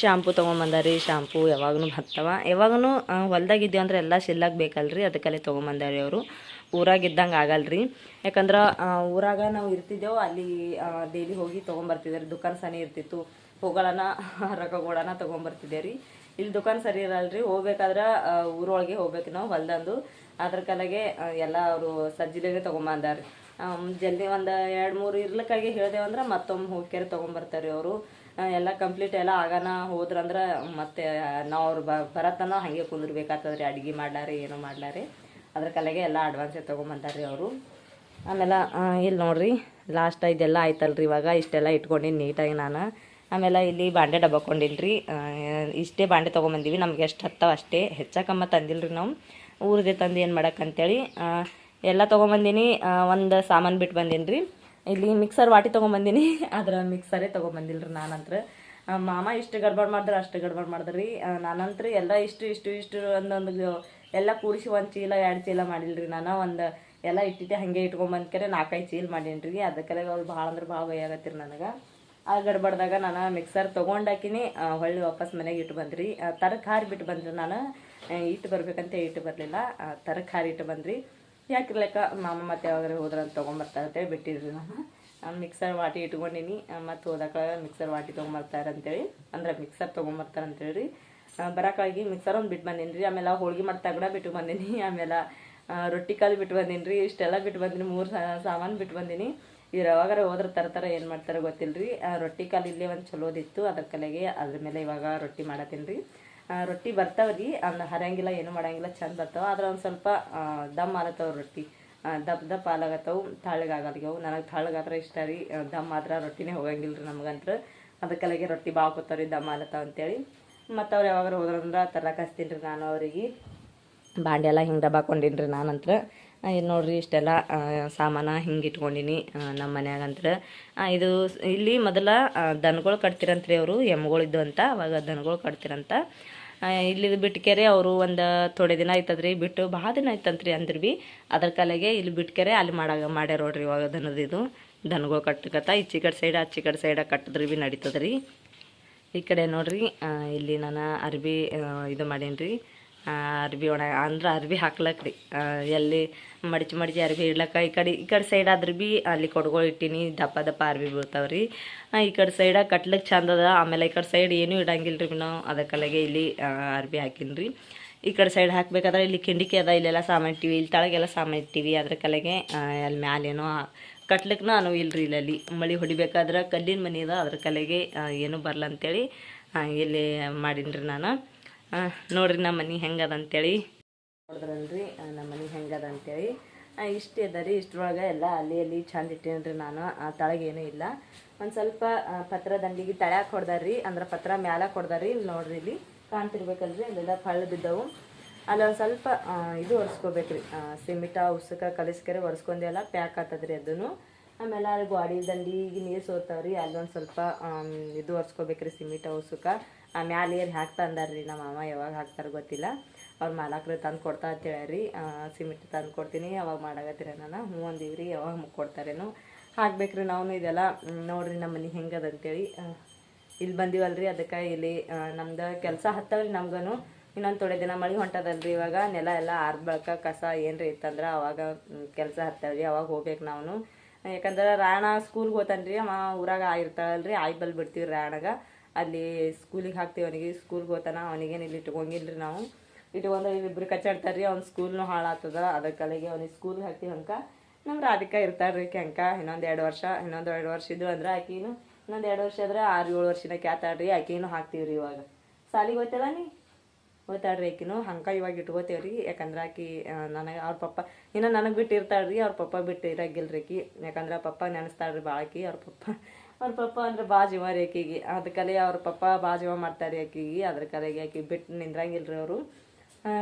ಶ್ಯಾಂಪು ತೊಗೊಂಬಂದಾರಿ ಶ್ಯಾಂಪು ಯಾವಾಗೂ ಹತ್ತವ ಯಾವಾಗೂ ಹೊಲ್ದಾಗಿದ್ದೀವಿ ಅಂದ್ರೆ ಎಲ್ಲ ಸಿಲ್ಲಾಗ ಬೇಕಲ್ರಿ. ಅದಕ್ಕಲ್ಲೇ ತೊಗೊಂಬಂದಾರಿ ಅವರು. ಊರಾಗಿದ್ದಂಗೆ ಆಗಲ್ರಿ. ಯಾಕಂದ್ರೆ ಊರಾಗ ನಾವು ಇರ್ತಿದ್ದೆವು. ಅಲ್ಲಿ ಡೈಲಿ ಹೋಗಿ ತೊಗೊಂಬರ್ತಿದ್ದಾರೆ ದುಕಾನ್ ಸನಿ ಇರ್ತಿತ್ತು. ಹೋಗೋಣ ರೊಕ್ಕ ಕೊಡೋಣ ತೊಗೊಂಬರ್ತಿದ್ದೆ ರೀ ಇಲ್ಲಿ ದುಕಾನ್ ಸರಿ ಇರಲ್ರಿ. ಹೋಗ್ಬೇಕಾದ್ರೆ ಊರೊಳಗೆ ಹೋಗ್ಬೇಕು ನಾವು ಹೊಲ್ದಂದು. ಅದ್ರ ಕಲೆಗೆ ಎಲ್ಲ ಅವರು ಸಜ್ಜಿಲೇ ತೊಗೊಂಬಂದಾರಿ ಜಲ್ದಿ ಒಂದು ಎರಡು ಮೂರು ಇರ್ಲಿಕ್ಕಾಗಿ ಹೇಳ್ದೇವಂದ್ರೆ ಮತ್ತೊಮ್ಮೆ ಹೋಗ್ಯಾರ ತೊಗೊಂಬರ್ತಾರೆ ಅವರು. ಎಲ್ಲ ಕಂಪ್ಲೀಟ್ ಎಲ್ಲ ಆಗಾನ ಹೋದ್ರಂದ್ರೆ ಮತ್ತೆ ನಾವು ಅವ್ರು ಬ ಬರತನ ಹಾಗೆ ಕುಂದಿರ್ಬೇಕಾಗ್ತದ್ರಿ. ಅಡುಗೆ ಮಾಡ್ಲಾರಿ, ಏನು ಮಾಡ್ಲಾರಿ. ಅದ್ರ ಕಲೆಗೆ ಎಲ್ಲ ಅಡ್ವಾನ್ಸೆ ತೊಗೊಂಬಂದಾರ್ರಿ ಅವರು. ಆಮೇಲೆ ಇಲ್ಲಿ ನೋಡ್ರಿ ಲಾಸ್ಟ್ ಇದೆಲ್ಲ ಆಯ್ತಲ್ರಿ ಇವಾಗ. ಇಷ್ಟೆಲ್ಲ ಇಟ್ಕೊಂಡಿನಿ ನೀಟಾಗಿ ನಾನು. ಆಮೇಲೆ ಇಲ್ಲಿ ಬಾಂಡೆ ಡಬ್ಬ ಕೊಂಡೀನಿ ಇಷ್ಟೇ ಬಾಂಡೆ ತೊಗೊಂಬಂದೀವಿ ನಮ್ಗೆ ಎಷ್ಟು ಹತ್ತವ ಅಷ್ಟೇ. ಹೆಚ್ಚಾಕಮ್ಮ ತಂದಿಲ್ರಿ ನಾವು. ಊರದೇ ತಂದು ಏನು ಮಾಡೋಕ್ಕಂತೇಳಿ ಎಲ್ಲ ತೊಗೊಂಬಂದಿನಿ ಒಂದು ಸಾಮಾನು ಬಿಟ್ಟು ಬಂದೀನಿ ರೀ ಇಲ್ಲಿ ಮಿಕ್ಸರ್ ವಾಟಿ ತೊಗೊಂಬಂದಿನಿ ಅದ್ರ ಮಿಕ್ಸರೇ ತೊಗೊಂಬಂದಿಲ್ಲ ರೀ ನಾನಂತ್ರ ಮಾಮ ಇಷ್ಟು ಗಡ್ಬಡ್ ಮಾಡಿದ್ರೆ ಅಷ್ಟು ಗಡ್ಬಡ್ ಮಾಡಿದ್ರಿ. ನಾನಂತ್ರ ಎಲ್ಲ ಇಷ್ಟು ಇಷ್ಟು ಇಷ್ಟು ಒಂದೊಂದು ಎಲ್ಲ ಕೂಡಿಸಿ ಒಂದು ಚೀಲ, ಎರಡು ಚೀಲ ಮಾಡಿಲ್ರಿ ನಾನು. ಒಂದು ಎಲ್ಲ ಇಟ್ಟಿದ್ದೆ ಹಾಗೆ ಇಟ್ಕೊಂಬಂದ್ಕರೆ ನಾಲ್ಕೈದು ಚೀಲ ಮಾಡೀನಿ ರೀ ಅದಕ್ಕೆ ಅವ್ರು ಭಾಳ ಅಂದ್ರೆ ಭಾಳ ಭಯಾಗತ್ತಿರಿ ನನಗೆ. ಆ ಗಡ್ಬಡ್ದಾಗ ನಾನು ಮಿಕ್ಸರ್ ತೊಗೊಂಡಾಕಿನಿ ಹೊಳ್ಳಿ ವಾಪಸ್ ಮನೆಗೆ ಇಟ್ಟು ಬಂದ್ರಿ. ತರಕಾರಿ ಬಿಟ್ಟು ಬಂದ್ರಿ ನಾನು. ಇಟ್ಟು ಬರ್ಬೇಕಂತ ಇಟ್ಟು ಬರಲಿಲ್ಲ. ತರಕಾರಿ ಇಟ್ಟು ಬಂದ್ರಿ. ಯಾಕಿರ್ಲಕ್ಕ ಮಾಮ ಮತ್ತೆ ಯಾವಾಗ ಹೋದ್ರೆ ಅಂತ ತೊಗೊಂಬರ್ತಾರೆ ಅಂತೇಳಿ ಬಿಟ್ಟಿದ್ರಿ ನಾನು ನಾನು ಮಿಕ್ಸರ್ ವಾಟಿ ಇಟ್ಕೊಂಡಿನಿ. ಮತ್ತು ಹೋದಾಕ ಮಿಕ್ಸರ್ ವಾಟಿ ತೊಗೊಂಬರ್ತಾರೆ ಅಂತೇಳಿ. ಅಂದ್ರೆ ಮಿಕ್ಸರ್ ತೊಗೊಂಬರ್ತಾರೆ ಅಂತೇಳಿ ಬರೋಕ್ಕಾಗಿ ಮಿಕ್ಸರ್ ಒಂದು ಬಿಟ್ಟು ಬಂದೀನಿ ರೀ. ಆಮೇಲೆ ಹೋಳಿಗೆ ಮಾಡಿ ತಗಡ ಬಿಟ್ಟು ಬಂದೀನಿ. ಆಮೇಲೆ ರೊಟ್ಟಿ ಕಾಲು ಬಿಟ್ಟು ಬಂದೀನಿ ರೀ. ಇಷ್ಟೆಲ್ಲ ಬಿಟ್ಟು ಬಂದೀನಿ. ಮೂರು ಸಾಮಾನು ಬಿಟ್ಟು ಬಂದೀನಿ. ಇವ್ರು ಯಾವಾಗಾರ ಹೋದ್ರೆ ತರ್ತಾರೆ ಏನು ಮಾಡ್ತಾರೆ ಗೊತ್ತಿಲ್ಲ ರೀ ರೊಟ್ಟಿ ಕಾಲು ಇಲ್ಲೇ ಒಂದು ಚಲೋದಿತ್ತು. ಅದ್ರ ಕಲೆಗೆ ಅದ್ರ ಮೇಲೆ ಇವಾಗ ರೊಟ್ಟಿ ಮಾಡತ್ತೀನಿ ರೀ. ರೊಟ್ಟಿ ಬರ್ತಾವ್ರಿ ಅಂದ್ರೆ ಹರಿಯಂಗಿಲ್ಲ ಏನು ಮಾಡಂಗಿಲ್ಲ, ಚಂದ ಬರ್ತಾವ ಆದ್ರೆ ಒಂದು ಸ್ವಲ್ಪ ದಮ್ ಆಲತ್ತವ ರೊಟ್ಟಿ. ದಪ್ಪ ದಪ್ಪ ದಪ್ಪ ಆಲಾಗತ್ತವು ತಳ್ಳಗಾಗಲ್ಗ್ಯವು ನನಗೆ ತಳ್ಳಗಾದ್ರೆ ಇಷ್ಟ ರೀ. ದಮ್ ಆದ್ರೆ ರೊಟ್ಟಿನೇ ಹೋಗಂಗಿಲ್ಲ ರೀ ನಮಗಂತ್ರ. ಅದಕ್ಕಲ್ಲಿಗೆ ರೊಟ್ಟಿ ಭಾಳ ಕೂತಾವ್ರಿ ದಮ್ ಆಲತ್ತಾವ ಅಂತೇಳಿ. ಮತ್ತು ಅವ್ರು ಯಾವಾಗ ಹೋದ್ರಂದ್ರೆ ತರಕ್ಕೆ ಹಚ್ತೀನಿ ರೀ ನಾನು ಅವರಿಗೆ. ಬಾಂಡೆ ಎಲ್ಲ ಹಿಂಗೆ ದಬಾಕೊಂಡಿನಿ ರೀ ನಾನಂತ್ರ. ಇದು ನೋಡ್ರಿ ಇಷ್ಟೆಲ್ಲ ಸಾಮಾನು ಹಿಂಗೆ ಇಟ್ಕೊಂಡಿನಿ ನಮ್ಮ ಮನ್ಯಾಗಂತ್ರ. ಇದು ಇಲ್ಲಿ ಮೊದಲ ದನಗಳು ಕಟ್ತಿರಂತ್ರಿ ಅವರು ಎಮ್ಗಳಿದ್ದು ಅಂತ ಅವಾಗ ದನಗಳು ಕಟ್ತಿರಂತ. ಆ, ಇಲ್ಲಿ ಬಿಟ್ಕೆರೆ ಅವರು ಒಂದು ಥೋಡೆ ದಿನ ಆಯ್ತದ್ರಿ. ಬಿಟ್ಟು ಭಾಳ ದಿನ ಆಯ್ತಂತ್ರಿ ಅಂದ್ರ ಭೀ ಅದ್ರ ಕಲೆಗೆ ಇಲ್ಲಿ ಬಿಟ್ಕೆರೆ ಅಲ್ಲಿ ಮಾಡಾಗ ಮಾಡ್ಯಾರ ನೋಡ್ರಿ ಇವಾಗ ದನದ ಇದು. ದನಗಳು ಕಟ್ಟಕತ್ತ ಈಚೆ ಕಡೆ ಸೈಡ್ ಆಚೆ ಕಡೆ ಸೈಡ ಕಟ್ಟಿದ್ರೆ ಭೀ ನಡೀತದ್ರಿ. ಈ ಕಡೆ ನೋಡ್ರಿ ಇಲ್ಲಿ ನಾನು ಅರ್ಬಿ ಇದು ಮಾಡೀನಿ ರೀ ಅರ್ಬಿ ಒಣ, ಅಂದ್ರೆ ಅರ್ಬಿ ಹಾಕ್ಲಕ್ ರೀ. ಎಲ್ಲಿ ಮಡಚಿ ಮಡಿಚಿ ಅರ್ಬಿ ಇಡ್ಲಕ್ಕ. ಈ ಕಡೆ ಈ ಕಡೆ ಸೈಡ್ ಆದ್ರೆ ಭೀ ಅಲ್ಲಿ ಕೊಡ್ಗಳು ಇಟ್ಟೀನಿ, ದಪ್ಪ ದಪ್ಪ ಅರ್ಬಿ ಬೀಳ್ತಾವೆ ರೀ. ಈ ಕಡೆ ಸೈಡ ಕಟ್ಲಕ್ಕೆ ಚಂದ ಅದ. ಆಮೇಲೆ ಈ ಕಡೆ ಸೈಡ್ ಏನೂ ಇಡಂಗಿಲ್ಲ ರೀ ನಾವು ಅದಕ್ಕಲ್ಲಿಗೆ ಇಲ್ಲಿ ಅರ್ಬಿ ಹಾಕಿನಿ ರೀ. ಈ ಕಡೆ ಸೈಡ್ ಹಾಕ್ಬೇಕಾದ್ರೆ ಇಲ್ಲಿ ಕಿಂಡಿಕೆ ಅದ. ಇಲ್ಲೆಲ್ಲ ಸಾಮಾನು ಇಟ್ಟಿವಿ. ಇಲ್ಲಿ ತಳಗೆಲ್ಲ ಸಾಮಾನು ಇಟ್ಟಿವಿ. ಅದ್ರ ಕಲೆಗೆ ಅಲ್ಲಿ ಮ್ಯಾಲೇನೋ ಕಟ್ಲಿಕ್ಕೆ ಅನು ಇಲ್ರಿ ಇಲ್ಲಲ್ಲಿ ಮಳೆ ಹೊಡಿಬೇಕಾದ್ರೆ ಕಲ್ಲಿನ ಮನೆ ಅದ. ಅದ್ರ ಕಲೆಗೆ ಏನೂ ಬರಲ್ಲ ಅಂತೇಳಿ ಇಲ್ಲಿ ಮಾಡೀನಿ ರೀ ನಾನು. ನೋಡ್ರಿ ನಮ್ಮ ಮನೆ ಹೆಂಗದ ಅಂತೇಳಿ ನೋಡಿದ್ರಲ್ರಿ ನಮ್ಮ ಮನೆ ಹೆಂಗದ ಅಂತೇಳಿ ಇಷ್ಟೇ ಅದ ರೀ, ಇಷ್ಟರೊಳಗೆ ಎಲ್ಲ ಅಲ್ಲಿ ಅಲ್ಲಿ ಚಂದ ಇಟ್ಟೇನಿ ರೀ ನಾನು. ಆ ತಳಗೇನೂ ಇಲ್ಲ. ಒಂದು ಸ್ವಲ್ಪ ಪತ್ರ ದಂಡಿಗೆ ತಳ್ಯಾಕ ಹೊಡ್ದಾರ್ರಿ, ಅಂದ್ರೆ ಪತ್ರ ಮ್ಯಾಲ ಕೊಡ್ದಾರ್ರಿ. ಇಲ್ಲಿ ನೋಡ್ರಿ ಇಲ್ಲಿ ಕಾಣ್ತಿರ್ಬೇಕಲ್ರಿ, ಅಲ್ಲೆಲ್ಲ ಪಳ್ಳ ಬಿದ್ದವು. ಅಲ್ಲಿ ಒಂದು ಸ್ವಲ್ಪ ಇದು ಒರೆಸ್ಕೋಬೇಕ್ರಿ. ಸಿಮಿಟ, ಉಸುಕ, ಕಲಿಸ್ಕರೆ ಒರೆಸ್ಕೊಂಡೆಲ್ಲ ಪ್ಯಾಕ್ ಆತದ್ರಿ ಅದನ್ನು ಆಮೇಲೆ ಅಲ್ಲಿ ಗ್ವಾಡಿ ದಂಡಿಗೆ ನೀರು ಸೋತಾವ್ರಿ, ಅಲ್ಲೊಂದು ಸ್ವಲ್ಪ ಇದು ಒರೆಸ್ಕೋಬೇಕ್ರಿ ಸಿಮಿಟ, ಉಸುಕ. ಆ ಮ್ಯಾಲ ಏರ್ ಹಾಕ್ತಾ ರೀ ನಮ್ಮ ಮಾಮ ಯಾವಾಗ ಹಾಕ್ತಾರ ಗೊತ್ತಿಲ್ಲ. ಅವ್ರು ಮಾಲಾಕ್ರೆ ತಂದು ಕೊಡ್ತಾ ಅಂತ ರೀ ಸಿಮೆಂಟ್ ತಂದು ಕೊಡ್ತೀನಿ. ಯಾವಾಗ ಮಾಡಾಕತ್ತೀರ ನಾನು? ಹ್ಞೂ ಅಂದೀವ್ರಿ. ಯಾವಾಗ ಮುಕ್ಕೊಡ್ತಾರೇನು ಹಾಕ್ಬೇಕ್ರಿ ನಾವು ಇದೆಲ್ಲ. ನೋಡ್ರಿ ನಮ್ಮ ಮನೆ ಹೆಂಗದ ಅಂತೇಳಿ ಇಲ್ಲಿ ಬಂದಿವಲ್ರಿ ಅದಕ್ಕೆ ಇಲ್ಲಿ ನಮ್ದು ಕೆಲಸ ಹತ್ತವ್ರಿ ನಮ್ಗೂ ಇನ್ನೊಂದು ತೊಡೆ ದಿನ ಮಳೆ ಹೊಂಟದಲ್ರಿ ಇವಾಗ. ನೆಲ ಎಲ್ಲ ಆರ್ದ ಬಳಕ ಕಸ ಏನ್ರಿ ಇತ್ತಂದ್ರೆ ಅವಾಗ ಕೆಲಸ ಹತ್ತವ್ರಿ. ಅವಾಗ ಹೋಗ್ಬೇಕು ನಾವು ಯಾಕಂದ್ರೆ ರಾಣ ಸ್ಕೂಲ್ಗೆ ಹೋತಾನ್ರಿ. ಅಮ್ಮ ಊರಾಗ ಆಗಿರ್ತಾಳಲ್ರಿ. ಆಯ್ ಬಲ್ ಬಿಡ್ತೀವಿ ರಾಣಾಗ. ಅಲ್ಲಿ ಸ್ಕೂಲಿಗೆ ಹಾಕ್ತೀವಿ ಅವನಿಗೆ, ಸ್ಕೂಲ್ಗೆ ಹೋತಾನ ಅವನಿಗೇನು ಇಲ್ಲಿ ಇಟ್ಕೊಂಗಿಲ್ರಿ ನಾವು. ಇಟ್ಕೊಂಡ್ರೆ ಇಬ್ರು ಕಚ್ಚಾಡ್ತಾರ್ರಿ, ಅವ್ನ ಸ್ಕೂಲ್ನು ಹಾಳಾಗ್ತದ. ಅದಕ್ಕೆ ಕಲೆಗೆ ಅವ್ನಿಗೆ ಸ್ಕೂಲ್ಗೆ ಹಾಕ್ತೀವಿ ಅಂಕ. ನಮ್ಮ ರಾಧಿಕಾ ರೀ ಕೆಂಕ ಇನ್ನೊಂದು ಎರಡು ವರ್ಷ, ಇನ್ನೊಂದು ಎರಡು ವರ್ಷ ಇದ್ದು ಅಂದ್ರೆ ಆಕಿನು, ಇನ್ನೊಂದು ಎರಡು ವರ್ಷ ಆದ್ರೆ ಆರು ಏಳು ವರ್ಷನ ಕ್ಯಾತಾಡ್ರಿ ಆಕಿನೂ ಹಾಕ್ತೀವಿ ರೀ ಇವಾಗ. ಸಾಲಿಗೆ ಹೋಯ್ತಲ್ಲ ನೀ? ಹೋಗ್ತಾಳ್ರಿ ಆಕಿನೂ ಹಂಗೆ ಇವಾಗ ಇಟ್ಕೋತೇವ್ರಿ ಯಾಕಂದ್ರೆ ಆಕಿ ನನಗೆ, ಅವ್ರ ಪಪ್ಪ, ಇನ್ನು ನನಗೆ ಬಿಟ್ಟು ಇರ್ತಾಳ್ರಿ ಅವ್ರ ಪಪ್ಪ ಬಿಟ್ಟು ಇರಂಗಿಲ್ರಿ ಆಕಿ. ಯಾಕಂದ್ರೆ ಪಪ್ಪ ನೆನೆಸ್ತಾಳ್ರಿ ಭಾಳ ಆಕಿ, ಅವ್ರ ಪಪ್ಪ ಅವ್ರ ಪಪ್ಪ ಅಂದ್ರೆ ಬಾ ಜೀವ ರೀ ಆಕಿಗೆ. ಕಲೆ ಅವ್ರ ಪಪ್ಪ ಬಾ ಜೀವ ಮಾಡ್ತಾರೆ ಆಕಿಗೆ. ಅದ್ರ ಕಲೆಗೆ ಆಕಿ ಬಿಟ್ಟು ನಿಂದ್ರಂಗಿಲ್ರಿ ಅವರು.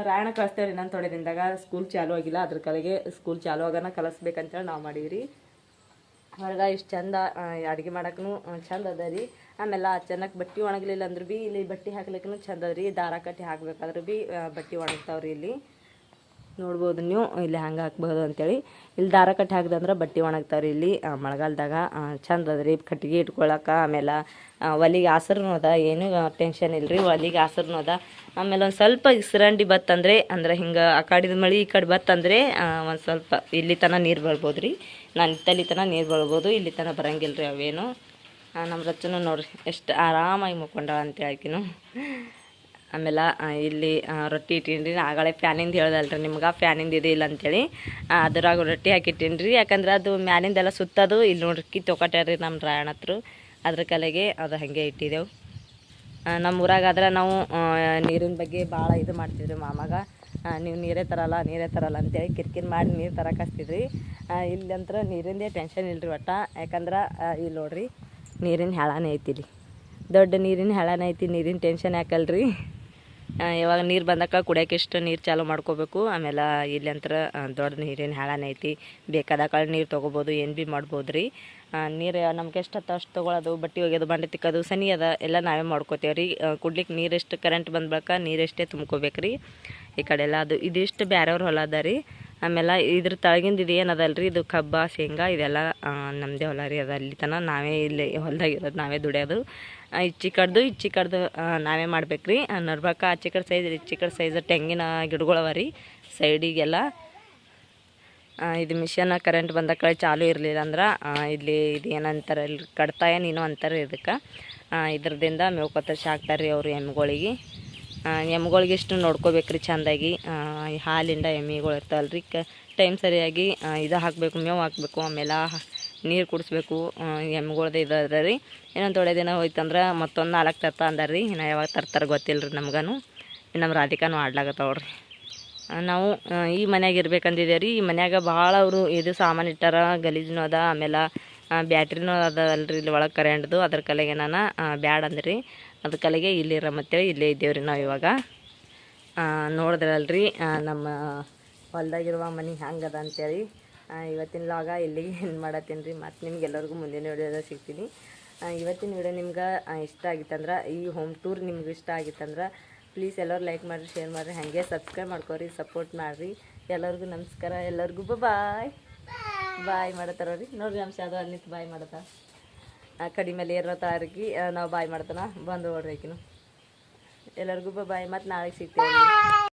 ರಾಯಣ ಕಳಿಸ್ತೇವ್ರಿ ನಾನು ಥೋಡೆ ದಿನದಾಗ ಸ್ಕೂಲ್ ಚಾಲು ಆಗಿಲ್ಲ, ಅದ್ರ ಕಲೆಗೆ ಸ್ಕೂಲ್ ಚಾಲು ಆಗೋಣ ಕಲಿಸ್ಬೇಕಂತೇಳಿ ನಾವು ಮಾಡೀವಿ ಹೊರಗೆ ಇಷ್ಟು ಚಂದ ಅಡುಗೆ ಮಾಡೋಕ್ಕೂ ಚಂದ ಅದ ರೀ. ಆಮೇಲೆ ಚೆನ್ನಾಗಿ ಬಟ್ಟೆ ಒಣಗಲಿಲ್ಲ ಅಂದ್ರೆ ಭೀ ಇಲ್ಲಿ ಬಟ್ಟೆ ಹಾಕ್ಲಿಕ್ಕೂ ಚಂದ ರೀ ದಾರ ಕಟ್ಟಿ ಹಾಕ್ಬೇಕಾದ್ರೂ ಭೀ ಬಟ್ಟೆ ಒಣಗ್ತಾವ್ರಿ ಇಲ್ಲಿ. ನೋಡ್ಬೋದು ನೀವು, ಇಲ್ಲಿ ಹಂಗೆ ಹಾಕ್ಬೋದು ಅಂತೇಳಿ. ಇಲ್ಲಿ ದಾರ ಕಟ್ಟಿ ಹಾಕ್ದಂದ್ರೆ ಬಟ್ಟೆ ಒಣಗ್ತಾವ್ರಿ ಇಲ್ಲಿ ಮಳೆಗಾಲದಾಗ ಚಂದ ಅದ ರೀ ಕಟ್ಟಿಗೆ ಇಟ್ಕೊಳಕ್ಕೆ ಆಮೇಲೆ ಒಲಿಗೆ ಆಸರ್ನು ಅದ ಏನು ಟೆನ್ಷನ್ ಇಲ್ಲ ರೀ ಒಲಿಗೆ ಆಸರ್ನು ಅದ ಆಮೇಲೆ ಒಂದು ಸ್ವಲ್ಪ ಇಸ್ರಂಡಿ ಬತ್ತಂದರೆ, ಅಂದ್ರೆ ಹಿಂಗೆ ಆ ಕಡಿದ ಮಳೆ ಈ ಕಡೆ ಬತ್ತಂದರೆ ಒಂದು ಸ್ವಲ್ಪ ಇಲ್ಲಿ ತನಕ ನೀರು ಬರ್ಬೋದು ರೀ ನಾನು ಇತ್ತಲ್ಲಿ ತನಕ ನೀರು ಬರ್ಬೋದು ಇಲ್ಲಿ ತನಕ ಬರಂಗಿಲ್ಲ ರೀ ಅವೇನು. ನಮ್ಮ ರಚನೂ ನೋಡ್ರಿ. ಎಷ್ಟು ಆರಾಮಾಗಿ ಮುಕ್ಕೊಂಡಾಳ ಅಂತೇಳಿ ಆಕಿನು. ಆಮೇಲೆ ಇಲ್ಲಿ ರೊಟ್ಟಿ ಇಟ್ಟೀನಿ ಆಗಳೇ ಫ್ಯಾನಿಂದ ಹೇಳ್ದಲ್ರಿ ನಿಮ್ಗೆ. ಫ್ಯಾನಿಂದ ಇದು ಇಲ್ಲ ಅಂತೇಳಿ. ಅದ್ರಾಗ ರೊಟ್ಟಿ ಹಾಕಿಟ್ಟೀನಿ ರೀ ಯಾಕಂದ್ರೆ ಅದು ಮ್ಯಾಲಿಂದೆಲ್ಲ ಸುತ್ತದು. ಇಲ್ಲಿ ನೋಡ್ರಿ ಕಿ ರೀ ನಮ್ಮ ರಾಯಣ ಹತ್ರ ಅದ್ರ ಕಲೆಗೆ ಅದು ಹಾಗೆ ಇಟ್ಟಿದ್ದೆವು ನಮ್ಮ ಊರಾಗಾದ್ರೆ ನಾವು ನೀರಿನ ಬಗ್ಗೆ ಭಾಳ ಇದು ಮಾಡ್ತಿದ್ವಿ ಮಾಮಾಗ. ನೀವು ನೀರೇ ತರಲ್ಲ ನೀರೇ ತರಲ್ಲ ಅಂತೇಳಿ ಕಿರಿಕಿರಿ ಮಾಡಿ ನೀರು ತರಕ್ಕೆ ಹಚ್ತಿದ್ರಿ ಇಲ್ಲಿ ಅಂತ ನೀರಿಂದೇ ಟೆನ್ಷನ್ ಇಲ್ಲರಿ ಒಟ್ಟ. ಯಾಕಂದ್ರೆ ಇಲ್ಲಿ ನೋಡ್ರಿ ನೀರಿನ ಹೇಳಾನ ಐತಿ ಇಲ್ಲಿ ದೊಡ್ಡ ನೀರಿನ ಹೇಳಾನ ಐತಿ, ನೀರಿನ ಟೆನ್ಷನ್ ಯಾಕಲ್ರಿ? ಇವಾಗ ನೀರು ಬಂದಾಗ ಕುಡಿಯೋಕೆ ಇಷ್ಟು ನೀರು ಚಾಲು ಮಾಡ್ಕೋಬೇಕು, ಆಮೇಲೆ ಇಲ್ಲಿ ಅಂತರ ದೊಡ್ಡ ನೀರಿನ ಹೇಳಾನ ಐತಿ. ಬೇಕಾದಾಗ ನೀರು ತೊಗೋಬೋದು, ಏನು ಭೀ ಮಾಡ್ಬೋದು ರೀ ನೀರು, ನಮ್ಗೆ ಎಷ್ಟು ಅಷ್ಟು ತೊಗೊಳೋದು, ಬಟ್ಟೆ ಒಗೆಯೋದು ಬಂಡೆ ತಿಕ್ಕೋದು, ಸನಿ ಅದ, ಎಲ್ಲ ನಾವೇ ಮಾಡ್ಕೋತೇವೆ ರೀ. ಕುಡ್ಲಿಕ್ಕೆ ನೀರು ಎಷ್ಟು ಕರೆಂಟ್ ಬಂದ ಬಳಿಕ ನೀರೆಷ್ಟೇ ತುಂಬ್ಕೋಬೇಕು ರೀ ಈ ಕಡೆ ಎಲ್ಲ ಅದು, ಇದಿಷ್ಟು ಬ್ಯಾರೆಯವ್ರ ಹೊಲ ಅದ ರೀ. ಆಮೇಲೆ ಇದ್ರ ತಳಗಿಂದ ಇದು ಏನದಲ್ಲ ರೀ ಇದು ಕಬ್ಬ, ಶೇಂಗಾ, ಇದೆಲ್ಲ ನಮ್ಮದೇ ಹೊಲ ರೀ ಅದ. ಅಲ್ಲಿ ತನಕ ನಾವೇ ಇಲ್ಲಿ ಹೊಲ್ದಾಗ ಇರೋದು ನಾವೇ ದುಡಿಯೋದು. ಇಚ್ಚಿ ಕಡ್ದು ಇಚ್ಚಿ ಕಡ್ದು ನಾವೇ ಮಾಡ್ಬೇಕು ರೀ ನರ್ಬಾಕ ಆಚೆ ಕಡೆ ಸೈಜ್, ಇಚ್ಚಿ ಕಡೆ ಸೈಜ್ ತೆಂಗಿನ ಗಿಡಗಳವ ರೀ ಸೈಡಿಗೆಲ್ಲ. ಇದು ಮಿಷನ್ ಕರೆಂಟ್ ಬಂದ ಕಡೆ ಚಾಲು ಇರಲಿಲ್ಲ ಅಂದ್ರೆ ಇಲ್ಲಿ ಇದು ಏನಂತಾರೆ, ಇಲ್ಲಿ ಕಡ್ತಾಯ ನೀನು ಅಂತಾರೆ ಇದಕ್ಕೆ. ಇದ್ರದಿಂದ ಮೇವ್ಕೊತ್ತರ್ಸಿ ಹಾಕ್ತಾರೆ ರೀ ಅವರು ಎಮ್ಮೆಗಳಿಗೆ ಎಮ್ಮೆಗಳಿಗೆ ಇಷ್ಟು ನೋಡ್ಕೋಬೇಕ್ರಿ ಚೆಂದಾಗಿ. ಹಾಲಿಂದ ಎಮ್ಮಿಗಳು ಇರ್ತಾವಲ್ರಿ. ಕ, ಟೈಮ್ ಸರಿಯಾಗಿ ಇದು ಹಾಕಬೇಕು, ಮೇವು ಹಾಕಬೇಕು ಆಮೇಲೆ ನೀರು ಕುಡಿಸ್ಬೇಕು ಎಮ್ಮೆಗಳ್ದು ಇದು ರೀ. ಇನ್ನೊಂದು ತೊಳೆ ದಿನ ಹೋಯ್ತಂದ್ರೆ ಮತ್ತೊಂದು ನಾಲ್ಕು ತರ್ತ ಅಂದಾರ ರೀ. ಇನ್ನು ಯಾವಾಗ ತರ್ತಾರೆ ಗೊತ್ತಿಲ್ಲ ರೀ ನಮ್ಗೂ ನಮ್ಮ ರಾಧಿಕಾನು ಆಡ್ಲಾಗತ್ತವ್ರಿ ನಾವು ಈ ಮನ್ಯಾಗ ಇರ್ಬೇಕಂದಿದ್ದೇವೆ ರೀ. ಈ ಮನ್ಯಾಗ ಭಾಳ ಅವರು ಇದು ಸಾಮಾನು ಇಟ್ಟಾರ, ಗಲೀಜಿನೂ ಅದ ಆಮೇಲೆ ಬ್ಯಾಟ್ರಿನೂ ಅದ ಅಲ್ರಿ ಇಲ್ಲಿ ಒಳಗೆ ಕರೆಂಟ್ದು ಅದ್ರ ಕಲೆಗೆ ನಾನು ಬ್ಯಾಡ್ ಅಂದ್ರಿ. ಅದ್ರ ಕಲೆಗೆ ಇಲ್ಲಿ ಇರಮತ್ತೇಳಿ ಇಲ್ಲೇ ಇದ್ದೇವೆ ರೀ ನಾವು ಇವಾಗ. ನೋಡಿದ್ರಲ್ರಿ ನಮ್ಮ ಹೊಲ್ದಾಗಿರುವ ಮನೆ ಹೆಂಗದ ಅಂತೇಳಿ. ಇವತ್ತಿನ ಲಾಗ ಇಲ್ಲಿಗೆ ಏನು ಮಾಡತ್ತೀನಿ ರೀ. ಮತ್ತು ನಿಮ್ಗೆಲ್ಲರಿಗೂ ಮುಂದಿನ ವಿಡಿಯೋದಾಗ ಸಿಗ್ತೀನಿ. ಇವತ್ತಿನ ವಿಡಿಯೋ ನಿಮ್ಗೆ ಇಷ್ಟ ಆಗಿತ್ತಂದ್ರೆ, ಈ ಹೋಮ್ ಟೂರ್ ನಿಮ್ಗೆ ಇಷ್ಟ ಆಗಿತ್ತಂದ್ರೆ ಪ್ಲೀಸ್ ಎಲ್ಲರೂ ಲೈಕ್ ಮಾಡಿರಿ ಶೇರ್ ಮಾಡಿರಿ. ಹಾಗೆ ಸಬ್ಸ್ಕ್ರೈಬ್ ಮಾಡ್ಕೊರಿ ಸಪೋರ್ಟ್ ಮಾಡಿರಿ. ಎಲ್ಲರಿಗೂ ನಮಸ್ಕಾರ. ಎಲ್ಲರಿಗೂ ಬಾಯ್ ಬಾಯ್ ಮಾಡತ್ತಾರ ರೀ. ನೋಡಿರಿ ನಮ್ಮ ಶಾದ ಅಲ್ಲಿ ಬಾಯ್ ಮಾಡತ್ತ. ಆ ಏರ್ನ ತಾರಿಗೆ ನಾವು ಬಾಯ್ ಮಾಡ್ತಾನ? ಬಂದು ನೋಡ್ರಿ ಆಕಿನು ಎಲ್ಲರಿಗೂ ಬಾಯ್ ಮತ್ತು ನಾಳೆಗೆ ಸಿಗ್ತೇವೆ.